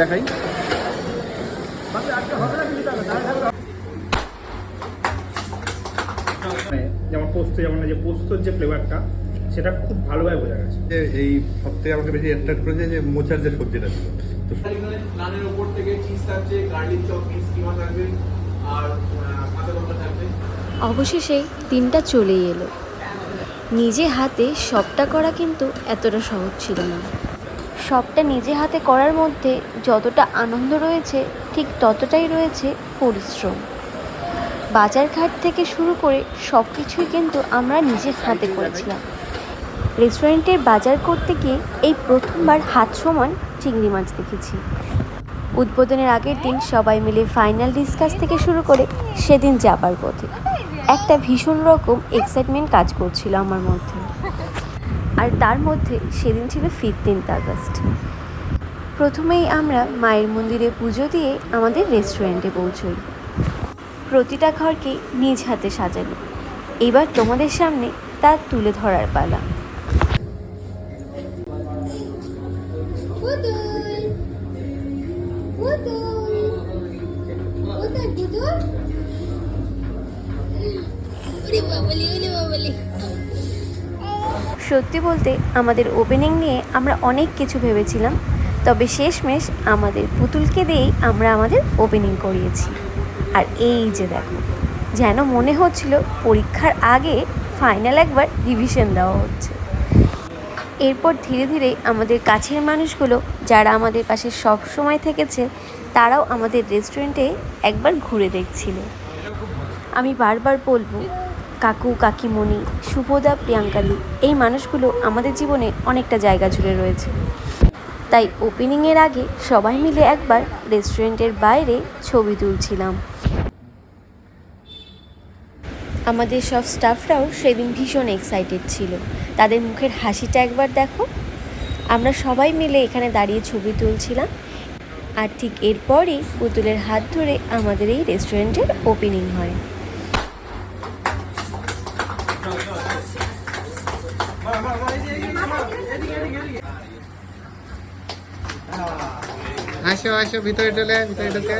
দেখাই। মানে যেমন পোস্ত যেমন যে পোস্তর যে ফ্লেভারটা সেটা খুব ভালোভাবে বোঝা গেছে। যে এই সবথেকে আমাকে বেশি অ্যাট্রাক্ট করেছে যে মোচার যে সবজিটা ছিল। তো নানের উপর থেকে চিজ থাকছে গার্লিক চপ মিক্স কিমা থাকবে আর আহ, কাঁচা লঙ্কা থাকবে। অবশেষে দিনটা চলেই এলো। নিজে হাতে সবটা করা কিন্তু এতটা সহজ ছিল না। সবটা নিজে হাতে করার মধ্যে যতটা আনন্দ রয়েছে, ঠিক ততটাই রয়েছে পরিশ্রম। বাজার ঘাট থেকে শুরু করে সব কিছুই কিন্তু আমরা নিজের হাতে করেছিলাম। রেস্টুরেন্টের বাজার করতে গিয়ে এই প্রথমবার হাত সমান চিংড়ি মাছ দেখেছি। উদ্বোধনের আগের দিন সবাই মিলে ফাইনাল ডিসকাস থেকে শুরু করে সেদিন যাবার পথে। একটা ভীষণ রকম এক্সাইটমেন্ট কাজ করছিল আমার মধ্যে। আর তার মধ্যে সেদিন ছিল ফিফটিন্থ আগস্ট। প্রথমেই আমরা মায়ের মন্দিরে পুজো দিয়ে আমাদের রেস্টুরেন্টে পৌঁছই। প্রতিটা ঘরকে নিজ হাতে সাজানো। এবার তোমাদের সামনে তা তুলে ধরার পালা। বাবালি বাবালি। সত্যি বলতে আমাদের ওপেনিং নিয়ে আমরা অনেক কিছু ভেবেছিলাম, তবে শেষমেশ আমাদের পুতুলকে দিয়েই আমরা আমাদের ওপেনিং করিয়েছি। আর এই যে দেখো, যেন মনে হচ্ছিল পরীক্ষার আগে ফাইনাল একবার রিভিশন দেওয়া হচ্ছে। এরপর ধীরে ধীরে আমাদের কাছের মানুষগুলো, যারা আমাদের পাশে সব সময় থেকেছে, তারাও আমাদের রেস্টুরেন্টে একবার ঘুরে দেখছিল। আমি বারবার বলব কাকু, কাকিমণি শুভদা প্রিয়াঙ্কাদি এই মানুষগুলো আমাদের জীবনে অনেকটা জায়গা জুড়ে রয়েছে। তাই ওপেনিংয়ের আগে সবাই মিলে একবার রেস্টুরেন্টের বাইরে ছবি তুলছিলাম। আমাদের সব স্টাফরাও সেদিন ভীষণ এক্সাইটেড ছিল। তাদের মুখের হাসিটা একবার দেখো। আমরা সবাই মিলে এখানে দাঁড়িয়ে ছবি তুলছিলাম। আর ঠিক এরপরই পুতুলের হাত ধরে আমাদের এই রেস্টুরেন্টের ওপেনিং হয়। আসো আসো ভিতরে চলে ভিতরে ঢুকে।